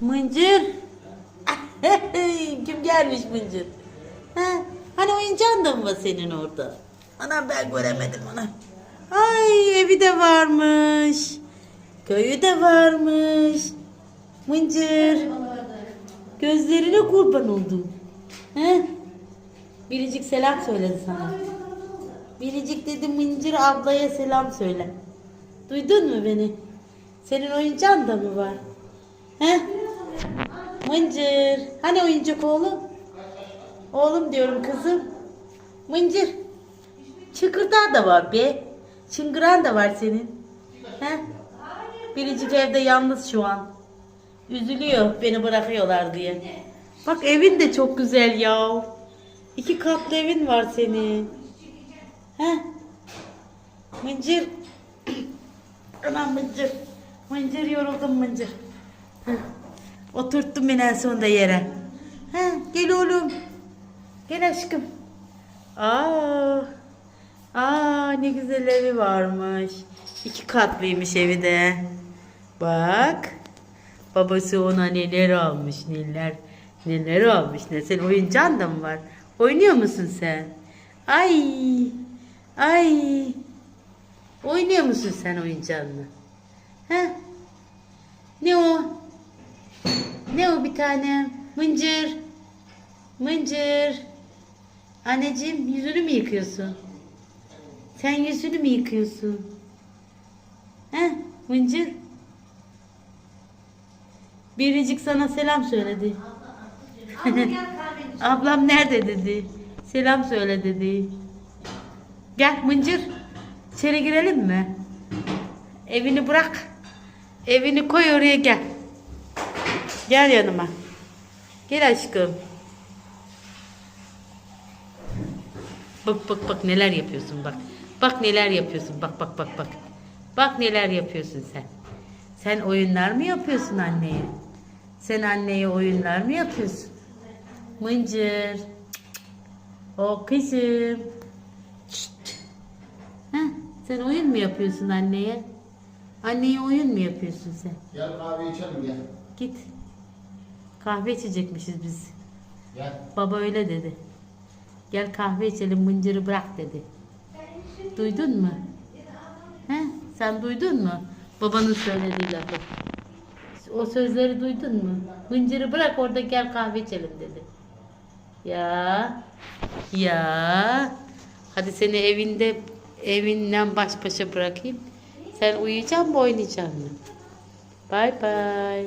Mıncır. Kim gelmiş Mıncır? Ha? Hani oyuncağın da mı var senin orada? Anam ben göremedim onu. Ay evi de varmış. Köyü de varmış. Mıncır. Gözlerine kurban oldum. He? Biricik selam söyledi sana. Biricik dedi Mıncır ablaya selam söyle. Duydun mu beni? Senin oyuncağın da mı var? He? Mıncır. Hani oyuncak oğlum? Oğlum diyorum kızım. Mıncır. Çıkırdağı da var be. Çıngıran da var senin. He? Biricik evde yalnız şu an. Üzülüyor beni bırakıyorlar diye. Bak evin de çok güzel ya. İki katlı evin var senin. He? Mıncır. Anam mıncır. Mıncır yoruldum mıncır. Heh. Oturttum beni en sonunda yere. He, gel oğlum. Gel aşkım. Aa, aa ne güzel evi varmış. İki katlıymış evi de. Bak. Babası ona neler almış neler. Neler almış ne. Sen oyuncağın da mı var? Oynuyor musun sen? Ay. Ay. Oynuyor musun sen oyuncağınla? He? Ne o? Bir tane? Mıncır. Mıncır. Anneciğim yüzünü mü yıkıyorsun? Sen yüzünü mü yıkıyorsun? He? Mıncır. Biricik sana selam söyledi. Ablam nerede dedi. Selam söyle dedi. Gel Mıncır. İçeri girelim mi? Evini bırak. Evini koy oraya gel. Gel yanıma. Gel aşkım. Bak bak bak neler yapıyorsun bak. Bak neler yapıyorsun. Bak bak bak bak. Bak neler yapıyorsun sen. Sen oyunlar mı yapıyorsun anneye? Sen anneye oyunlar mı yapıyorsun? Mıncır. O kızım. Heh, sen oyun mu yapıyorsun anneye? Anneye oyun mu yapıyorsun sen? Gel kahve içelim gel. Git. Kahve içecekmişiz biz. Gel. Baba öyle dedi. Gel kahve içelim mıncırı bırak dedi. Duydun mu? He? Sen duydun mu? Babanın söylediği lafı. O sözleri duydun mu? Mıncırı bırak orada gel kahve içelim dedi. Ya. Ya. Hadi seni evinde evinden baş başa bırakayım. Sen uyuyacaksın mı oynayacaksın mı? Bay bay.